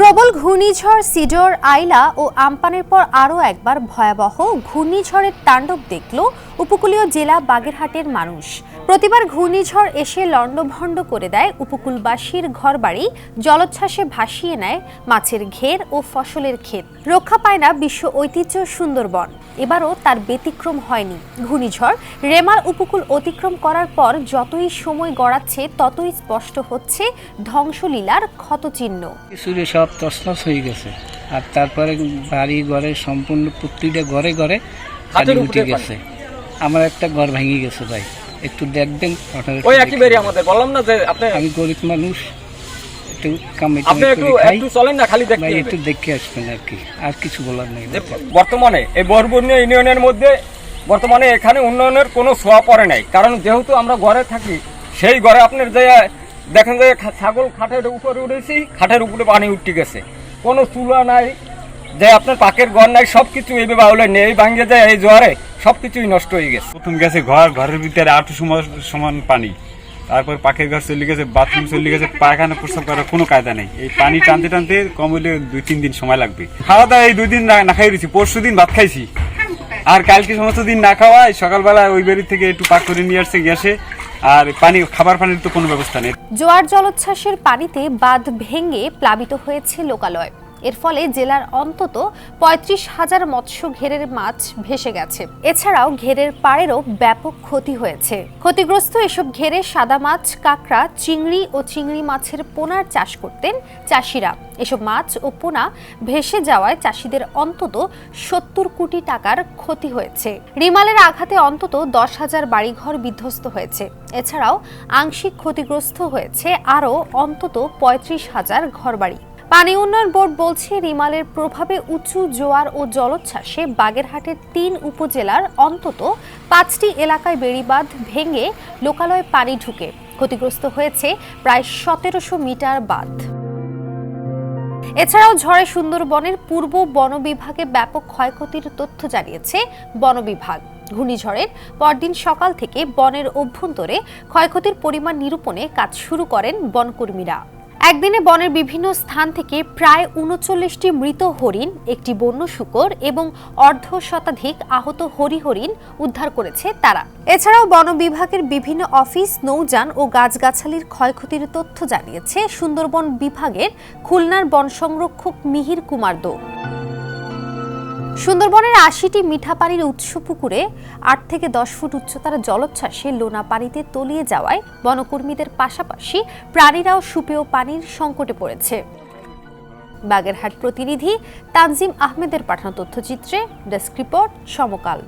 প্রবল ঘূর্ণিঝড় সিডর, আইলা ও আমপানের পর আরও একবার ভয়াবহ ঘূর্ণিঝড়ের তাণ্ডব দেখল উপকূলীয় জেলা বাগেরহাটের মানুষ। প্রতিবার ঘূর্ণিঝড় এসে লণ্ডভণ্ড করে দেয় উপকূলবাসীর ঘরবাড়ি, জলোচ্ছ্বাসে ভাসিয়ে নেয় মাছের ঘের ও ফসলের ক্ষেত। রক্ষা পায় না বিশ্ব ঐতিহ্য সুন্দরবন। এবারও তার ব্যতিক্রম হয়নি। ঘূর্ণিঝড় রেমার উপকূল অতিক্রম করার পর যতই সময় গড়াচ্ছে, ততই স্পষ্ট হচ্ছে ধ্বংসলীলার ক্ষতচিহ্ন। তছনছ হয়ে গেছে। আর তারপরে বাড়ি ঘরে সম্পূর্ণ প্রত্যেকটা ঘরে ঘরে পানি উঠে গেছে। আমার একটা ঘর ভেঙে গেছে ভাই। একটু দেখবেন আপনারা ওই একই বেরি আমাদের। বললাম না যে আপনি আমি গরিব মানুষ একটু আপনি একটু একটু চলেন না খালি দেখতে একটু দেখে আসবেন আর কি। আর কিছু বলার নেই বর্তমানে এই বরবন্য ইউনিয়নের মধ্যে বর্তমানে এখানে উন্নয়নের কোনো ছোঁয়া পড়ে নাই। কারণ যেহেতু আমরা ঘরে থাকি সেই ঘরে আপনার যে দেখেন যে ছাগল খাটের উপরে উঠেছি, খাটের উপরে পানি উঠে গেছে। কোনো চুলা নাই, যে আপনার পাকের ঘর নাই সব কিছু এইভাবে আউলে নেই ভাঙ্গে যায় এই জোয়ারে সব কিছুই নষ্ট হয়ে গেছে। প্রথম গেছে ঘর, ঘরের ভিতরে আটু সমান পানি। তারপর পাখির ঘর চলে গেছে, বাথরুম চলে গেছে, পায়খানা প্রস্রাব করার কোনো কায়দা নেই। এই পানি টানতে টানতে কম হলে দুই, তিন দিন সময় লাগবে। খাওয়া দাওয়া এই দুই দিন না না খাই রয়েছি পরশু দিন ভাত খাইছি। আর কালকে সমস্ত দিন না খাওয়ায়, সকালবেলা ওই বাড়ি থেকে একটু পাক করে নিয়ে আসছে গ্যাসে। আর পানি, খাবার পানির তো কোনো ব্যবস্থা নেই। জোয়ার জলোচ্ছ্বাসের পানিতে বাঁধ ভেঙে প্লাবিত হয়েছে লোকালয়। এর ফলে জেলার অন্তত পঁয়ত্রিশ হাজার মৎস্য ঘেরের মাছ ভেসে গেছে। এছাড়াও ঘেরের পাড়েরও ব্যাপক ক্ষতি হয়েছে। ক্ষতিগ্রস্ত এসব ঘেরে সাদা মাছ, কাঁকড়া, চিংড়ি ও চিংড়ি মাছের পোনার চাষ করতেন চাষিরা। এসব মাছ ও পোনা ভেসে যাওয়ায় চাষিদের অন্তত সত্তর কোটি টাকার ক্ষতি হয়েছে। রিমালের আঘাতে অন্তত দশ হাজার বাড়িঘর বিধ্বস্ত হয়েছে। এছাড়াও আংশিক ক্ষতিগ্রস্ত হয়েছে আরও অন্তত পঁয়ত্রিশ হাজার ঘরবাড়ি। পানি উন্নয়ন বোর্ড বলছে, রিমালের প্রভাবে উঁচু জোয়ার ও জলোচ্ছ্বাসে বাগেরহাটের তিন উপজেলার অন্তত পাঁচটি এলাকায় বেড়িবাঁধ ভেঙে লোকালয়ে পানি ঢুকে। ক্ষতিগ্রস্ত হয়েছে প্রায় সতেরোশো মিটার বাঁধ। এছাড়াও ঝড়ে সুন্দরবনের পূর্ব বন বিভাগে ব্যাপক ক্ষয়ক্ষতির তথ্য জানিয়েছে বন বিভাগ। ঘূর্ণিঝড়ের পরদিন সকাল থেকে বনের অভ্যন্তরে ক্ষয়ক্ষতির পরিমাণ নিরূপণে কাজ শুরু করেন বনকর্মীরা। একদিনে বনের বিভিন্ন স্থান থেকে প্রায় উনচল্লিশটি মৃত হরিণ, একটি বন্য শুকর এবং অর্ধ শতাধিক আহত হরিহরিণ উদ্ধার করেছে তারা। এছাড়াও বন বিভাগের বিভিন্ন অফিস, নৌযান ও গাছগাছালির ক্ষয়ক্ষতির তথ্য জানিয়েছে সুন্দরবন বিভাগের খুলনার বন সংরক্ষক মিহির কুমার দো। সুন্দরবনের আশিটি মিঠা পানির উৎস পুকুরে আট থেকে দশ ফুট উচ্চতার জলোচ্ছ্বাসে লোনা পানিতে তলিয়ে যাওয়ায় বনকর্মীদের পাশাপাশি প্রাণীরাও সুপেয় পানির সংকটে পড়েছে। বাগেরহাট প্রতিনিধি তানজিম আহমেদের পাঠানো তথ্যচিত্রে ডেস্ক রিপোর্ট সমকাল।